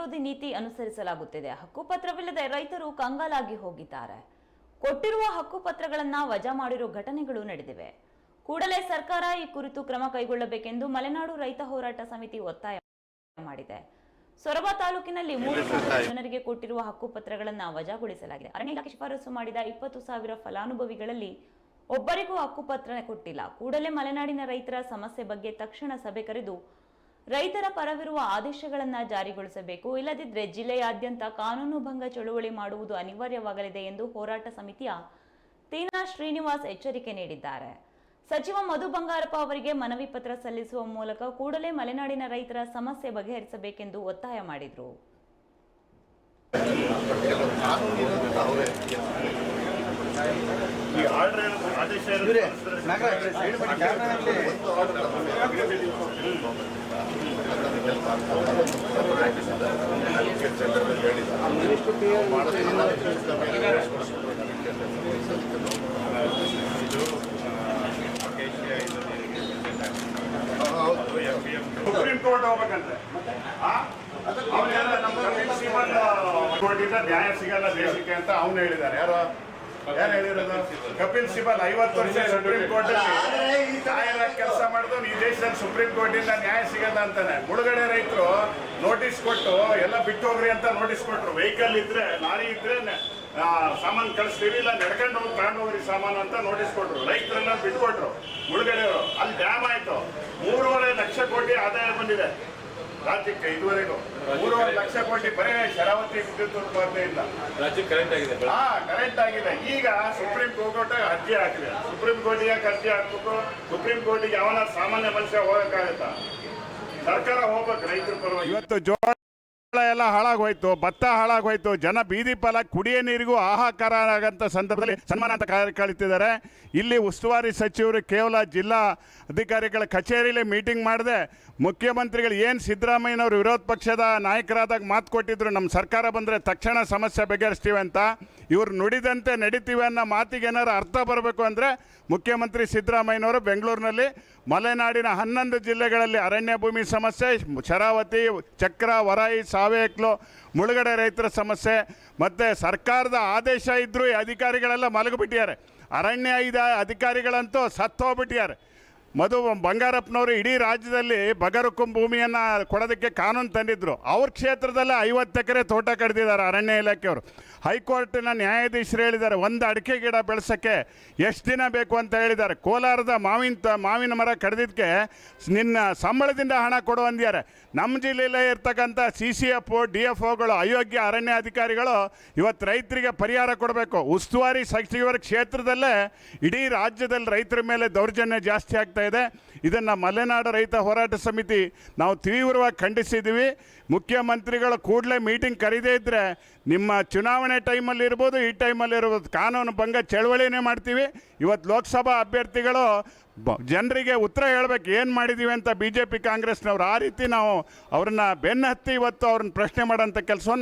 ವಿರೋಧಿ ನೀತಿ ಅನುಸರಿಸಲಾಗುತ್ತಿದೆ. ಹಕ್ಕುಪತ್ರವಿಲ್ಲದೆ ರೈತರು ಕಂಗಾಲಾಗಿ ಹೋಗಿದ್ದಾರೆ. ಕೊಟ್ಟಿರುವ ಹಕ್ಕುಪತ್ರಗಳನ್ನು ವಜಾ ಮಾಡಿರೋ ಘಟನೆಗಳು ನಡೆದಿವೆ. ಕೂಡಲೇ ಸರ್ಕಾರ ಈ ಕುರಿತು ಕ್ರಮ ಕೈಗೊಳ್ಳಬೇಕೆಂದು ಮಲೆನಾಡು ರೈತ ಹೋರಾಟ ಸಮಿತಿ ಒತ್ತಾಯ ಮಾಡಿದೆ. ಸೊರಬ ತಾಲೂಕಿನಲ್ಲಿ ಮೂರು ಸಾವಿರ ಜನರಿಗೆ ಕೊಟ್ಟಿರುವ ಹಕ್ಕುಪತ್ರಗಳನ್ನು ವಜಾಗೊಳಿಸಲಾಗಿದೆ. ಅರಣ್ಯ ಇಲಾಖೆ ಶಿಫಾರಸು ಮಾಡಿದ ಇಪ್ಪತ್ತು ಸಾವಿರ ಫಲಾನುಭವಿಗಳಲ್ಲಿ ಒಬ್ಬರಿಗೂ ಹಕ್ಕುಪತ್ರ ಕೊಟ್ಟಿಲ್ಲ. ಕೂಡಲೇ ಮಲೆನಾಡಿನ ರೈತರ ಸಮಸ್ಯೆ ಬಗ್ಗೆ ತಕ್ಷಣ ಸಭೆ ಕರೆದು ರೈತರ ಪರವಿರುವ ಆದೇಶಗಳನ್ನು ಜಾರಿಗೊಳಿಸಬೇಕು. ಇಲ್ಲದಿದ್ದರೆ ಜಿಲ್ಲೆಯಾದ್ಯಂತ ಕಾನೂನು ಭಂಗ ಚಳುವಳಿ ಮಾಡುವುದು ಅನಿವಾರ್ಯವಾಗಲಿದೆ ಎಂದು ಹೋರಾಟ ಸಮಿತಿಯ ತೀನಾ ಶ್ರೀನಿವಾಸ್ ಎಚ್ಚರಿಕೆ ನೀಡಿದ್ದಾರೆ. ಸಚಿವ ಮಧು ಬಂಗಾರಪ್ಪ ಅವರಿಗೆ ಮನವಿ ಪತ್ರ ಸಲ್ಲಿಸುವ ಮೂಲಕ ಕೂಡಲೇ ಮಲೆನಾಡಿನ ರೈತರ ಸಮಸ್ಯೆ ಬಗೆಹರಿಸಬೇಕೆಂದು ಒತ್ತಾಯ ಮಾಡಿದರು. ಈ ಆರ್ಡರ್ ಆದೇಶ ಸುಪ್ರೀಂ ಕೋರ್ಟ್ ಹೋಗ್ಬೇಕಂತೆ. ಆ? ಅವ್ನೆಲ್ಲ ನಮ್ಮ ನ್ಯಾಯ ಸಿಗಲ್ಲ ದೇಶಕ್ಕೆ ಅಂತ ಅವ್ನು ಹೇಳಿದ್ದಾರೆ. ಯಾರು ಯಾರು ಹೇಳಿರೋದು? ಕಪಿಲ್ ಸಿಬಲ್ ಐವತ್ತು ವರ್ಷ ಸುಪ್ರೀಂ ಕೋರ್ಟ್ ತಾಯರ ಕೆಲಸ ಮಾಡಿದ್ರು ಈ ದೇಶದಲ್ಲಿ ಸುಪ್ರೀಂ ಕೋರ್ಟಿಂದ ನ್ಯಾಯ ಸಿಗಲ್ಲ ಅಂತಾನೆ. ಮುಳುಗಡೆ ರೈತರು ನೋಟಿಸ್ ಕೊಟ್ಟು ಎಲ್ಲ ಬಿಟ್ಟು ಹೋಗ್ರಿ ಅಂತ ನೋಟಿಸ್ ಕೊಟ್ರು. ವೆಹಿಕಲ್ ಇದ್ರೆ ಲಾರಿ ಇದ್ರೆ ಸಾಮಾನು ಕಳಿಸ್ತೀವಿ ಇಲ್ಲ ನಡ್ಕೊಂಡು ಹೋಗಿ ತಗೊಂಡು ಹೋಗ್ರಿ ಸಾಮಾನು ಅಂತ ನೋಟಿಸ್ ಕೊಟ್ರು. ರೈತರೆಲ್ಲ ಬಿಟ್ಕೊಟ್ರು ಮುಳುಗಡೆಯವರು ಅಲ್ಲಿ ಡ್ಯಾಮ್ ಆಯ್ತು. ಮೂರುವರೆ ಲಕ್ಷ ಕೋಟಿ ಆದಾಯ ಬಂದಿದೆ. ರಾಜ್ಯಕ್ಕೆ ಇದುವರೆಗೂ ಮೂರುವರೆ ಲಕ್ಷ ಕೋಟಿ ಬರೇ ಶರಾವತಿ ವಿದ್ಯುತ್ ಉತ್ಪಾದನೆಯಿಂದ ರಾಜ್ಯಕ್ಕೆ ಕರೆಂಟ್ ಆಗಿದೆ ಹಾ ಕರೆಂಟ್ ಆಗಿದೆ. ಈಗ ಸುಪ್ರೀಂ ಕೋರ್ಟ್ ಅರ್ಜಿ ಹಾಕಿದೆ. ಸುಪ್ರೀಂ ಕೋರ್ಟಿಗೆ ಯಾಕೆ ಅರ್ಜಿ ಹಾಕ್ಬೇಕು? ಸುಪ್ರೀಂ ಕೋರ್ಟಿಗೆ ಯಾವನ ಸಾಮಾನ್ಯ ಮನುಷ್ಯ ಹೋಗಕ್ಕಾಗತ್ತಾ? ಸರ್ಕಾರ ಹೋಗ್ಬೇಕು ರೈತರ ಪರವಾಗಿ. ಇವತ್ತು ಜೋಳ ಎಲ್ಲ ಹಾಳಾಗೋಯ್ತು, ಭತ್ತ ಹಾಳಾಗೋಯ್ತು, ಜನ ಬೀದಿ ಫಲ, ಕುಡಿಯೋ ನೀರಿಗೂ ಹಾಹಾಕಾರ ಆಗಂತ ಸಂದರ್ಭದಲ್ಲಿ ಸನ್ಮಾನ ಅಂತ ಕಳಿತಿದ್ದಾರೆ ಇಲ್ಲಿ ಉಸ್ತುವಾರಿ ಸಚಿವರು ಕೇವಲ ಜಿಲ್ಲಾ ಅಧಿಕಾರಿಗಳ ಕಚೇರಿಯಲ್ಲಿ ಮೀಟಿಂಗ್ ಮಾಡದೆ ಮುಖ್ಯಮಂತ್ರಿಗಳು ಏನು ಸಿದ್ದರಾಮಯ್ಯನವರು ವಿರೋಧ ಪಕ್ಷದ ನಾಯಕರಾದಾಗ ಮಾತು ಕೊಟ್ಟಿದ್ರು ನಮ್ಮ ಸರ್ಕಾರ ಬಂದರೆ ತಕ್ಷಣ ಸಮಸ್ಯೆ ಬಗೆಹರಿಸ್ತೀವಿ ಅಂತ. ಇವರು ನುಡಿದಂತೆ ನಡಿತೀವಿ ಅನ್ನೋ ಮಾತಿಗೆ ಏನಾರು ಅರ್ಥ ಬರಬೇಕು ಅಂದರೆ ಮುಖ್ಯಮಂತ್ರಿ ಸಿದ್ದರಾಮಯ್ಯನವರು ಬೆಂಗಳೂರಿನಲ್ಲಿ ಮಲೆನಾಡಿನ ಹನ್ನೊಂದು ಜಿಲ್ಲೆಗಳಲ್ಲಿ ಅರಣ್ಯ ಭೂಮಿ ಸಮಸ್ಯೆ, ಶರಾವತಿ, ಚಕ್ರ ವರಾಯಿ ಸಾವೇಕ್ಲು ಮುಳುಗಡೆ ರೈತರ ಸಮಸ್ಯೆ, ಮತ್ತು ಸರ್ಕಾರದ ಆದೇಶ ಇದ್ದರೂ ಈ ಅಧಿಕಾರಿಗಳೆಲ್ಲ ಮಲಗಿಬಿಟ್ಟಿದ್ದಾರೆ. ಅರಣ್ಯ ಇದ ಅಧಿಕಾರಿಗಳಂತೂ ಸತ್ತೋಗ್ಬಿಟ್ಟಿದ್ದಾರೆ. ಮಧು ಬಂಗಾರಪ್ಪನವರು ಇಡೀ ರಾಜ್ಯದಲ್ಲಿ ಬಗರುಕು ಭೂಮಿಯನ್ನು ಕೊಡೋದಕ್ಕೆ ಕಾನೂನು ತಂದಿದ್ರು. ಅವ್ರ ಕ್ಷೇತ್ರದಲ್ಲೇ ಐವತ್ತು ಎಕರೆ ತೋಟ ಕಡ್ದಿದ್ದಾರೆ ಅರಣ್ಯ ಇಲಾಖೆಯವರು. ಹೈಕೋರ್ಟಿನ ನ್ಯಾಯಾಧೀಶರು ಹೇಳಿದ್ದಾರೆ, ಒಂದು ಅಡಿಕೆ ಗಿಡ ಬೆಳೆಸೋಕ್ಕೆ ಎಷ್ಟು ದಿನ ಬೇಕು ಅಂತ ಹೇಳಿದ್ದಾರೆ. ಕೋಲಾರದ ಮಾವಿನ ತ, ಮಾವಿನ ಮರ ಕಡ್ದಿದ್ದಕ್ಕೆ ನಿನ್ನ ಸಂಬಳದಿಂದ ಹಣ ಕೊಡು ಅಂದಿದ್ದಾರೆ ನಮ್ಮ ಜಿಲ್ಲೆಯಲ್ಲೇ ಇರ್ತಕ್ಕಂಥ C C F D F ಒಗಳು ಅಯೋಗ್ಯ ಅರಣ್ಯ ಅಧಿಕಾರಿಗಳು ಇವತ್ತು ರೈತರಿಗೆ ಪರಿಹಾರ ಕೊಡಬೇಕು. ಉಸ್ತುವಾರಿ ಸಚಿವರ ಕ್ಷೇತ್ರದಲ್ಲೇ ಇಡೀ ರಾಜ್ಯದಲ್ಲಿ ರೈತರ ಮೇಲೆ ದೌರ್ಜನ್ಯ ಜಾಸ್ತಿ ಆಗ್ತಾ ಇದೆ. ಇದನ್ನು ಮಲೆನಾಡು ರೈತ ಹೋರಾಟ ಸಮಿತಿ ನಾವು ತೀವ್ರವಾಗಿ ಖಂಡಿಸಿದ್ದೀವಿ ಮುಖ್ಯಮಂತ್ರಿಗಳ ಕೂಡಲೇ ಮೀಟಿಂಗ್ ಕರೀದೇ ಇದ್ದರೆ ನಿಮ್ಮ ಚುನಾವಣೆ ಟೈಮಲ್ಲಿ ಇರ್ಬೋದು, ಈ ಟೈಮಲ್ಲಿ ಇರ್ಬೋದು, ಕಾನೂನು ಭಂಗ ಚಳವಳಿನೇ ಮಾಡ್ತೀವಿ. ಇವತ್ತು ಲೋಕಸಭಾ ಅಭ್ಯರ್ಥಿಗಳು ಜನರಿಗೆ ಉತ್ತರ ಹೇಳಬೇಕು, ಏನು ಮಾಡಿದ್ದೀವಿ ಅಂತ ಬಿ ಜೆ ಪಿ ಕಾಂಗ್ರೆಸ್ನವ್ರು, ಆ ರೀತಿ ನಾವು ಅವ್ರನ್ನ ಬೆನ್ನ ಹತ್ತಿ ಇವತ್ತು ಅವ್ರನ್ನ ಪ್ರಶ್ನೆ ಮಾಡೋಂಥ ಕೆಲಸವನ್ನು